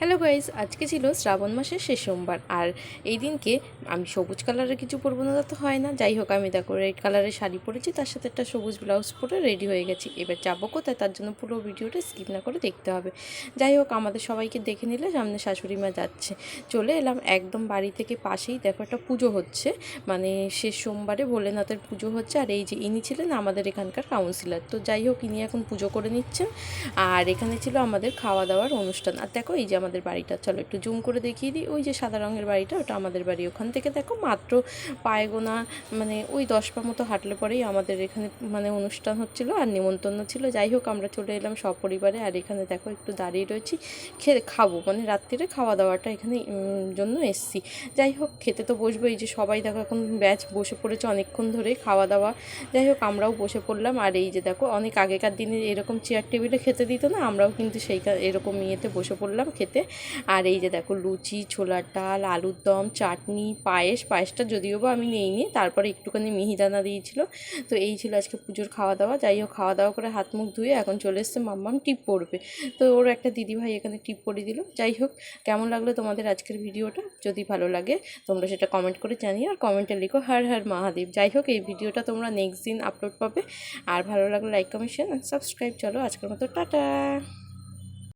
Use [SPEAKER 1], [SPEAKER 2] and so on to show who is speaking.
[SPEAKER 1] Hello guys আজকে ছিল শ্রাবণ মাসের শেষ সোমবার আর এই দিনকে আমি সবুজ কালারের কিছু পরবো না, তা হয় না। যাই হোক, আমি দেখো রেড কালারের শাড়ি পরেছি, তার সাথে একটা সবুজ ব্লাউজ পরে রেডি হয়ে গেছি। এবার যাব কোথায়, তার জন্য পুরো ভিডিওটা স্কিপ না করে দেখতে হবে। যাই হোক, আমাদের সবাইকে দেখে নিলে সামনে শাশুড়ি মা যাচ্ছে। চলে এলাম একদম বাড়ি থেকে পাশেই, দেখো একটা পুজো হচ্ছে। মানে শেষ সোমবারে ভোলেনাথের পুজো হচ্ছে, আর এই যে ইনি ছিলেন আমাদের এখানকার কাউন্সিলর তো যাই হোক, ইনি এখন পুজো করে নিচ্ছেন। আর এখানে ছিল আমাদের খাওয়া দাওয়ার অনুষ্ঠান। আর দেখো এই যে আমাদের বাড়িটা, চলো একটু জুম করে দেখিয়ে দিই। ওই যে সাদা রঙের বাড়িটা, ওটা আমাদের বাড়ি ওখান থেকে। দেখো, মাত্র পায়ে গোনা মানে ওই দশ পা মতো হাঁটলে পরেই আমাদের এখানে মানে অনুষ্ঠান হচ্ছিল আর নিমন্ত্রণ ছিল। যাই হোক, আমরা চলে এলাম সপরিবারে। আর এখানে দেখো, একটু দাঁড়িয়ে রয়েছি। খেয়ে খাব মানে রাত্রিরে খাওয়া দাওয়াটা এখানে জন্য এসছি। যাই হোক, খেতে তো বসবো এই যে সবাই দেখো, এখন ব্যাচ বসে পড়েছে অনেকক্ষণ ধরে খাওয়া দাওয়া। যাই হোক, আমরাও বসে পড়লাম। আর এই যে দেখো, অনেক আগেকার দিনে এরকম চেয়ার টেবিলে খেতে দিত না, আমরাও কিন্তু সেই এরকম ইয়েতে বসে পড়লাম। খেতে আর এই যে দেখো লুচি, ছোলার ডাল, আলুর দম, চাটনি, পায়েস, পায়েসটা যদিও বা আমি নিইনি, তারপরে একটুখানি মিহিদানা দিয়েছিল। তো এই ছিল আজকে পুজোর খাওয়া দাওয়া যাই হোক খাওয়া দাওয়া করে হাত মুখ ধুয়ে এখন চলে এসছে মাম্মাম টিপ পড়বে তো ওর একটা দিদিভাই এখানে টিপ পরিয়ে দিল। যাই হোক, কেমন লাগল তোমাদের আজকের ভিডিওটা? যদি ভালো লাগে, তোমরা সেটা কমেন্ট করে জানিও আর কমেন্টে লিখো হার হর মহাদেব। যাই হোক, এই ভিডিওটা তোমরা নেক্সট দিন আপলোড পাবে। আর ভালো লাগলে লাইক কমেন্ট শেয়ার সাবস্ক্রাইব চলো আজকের মতো, টাটা!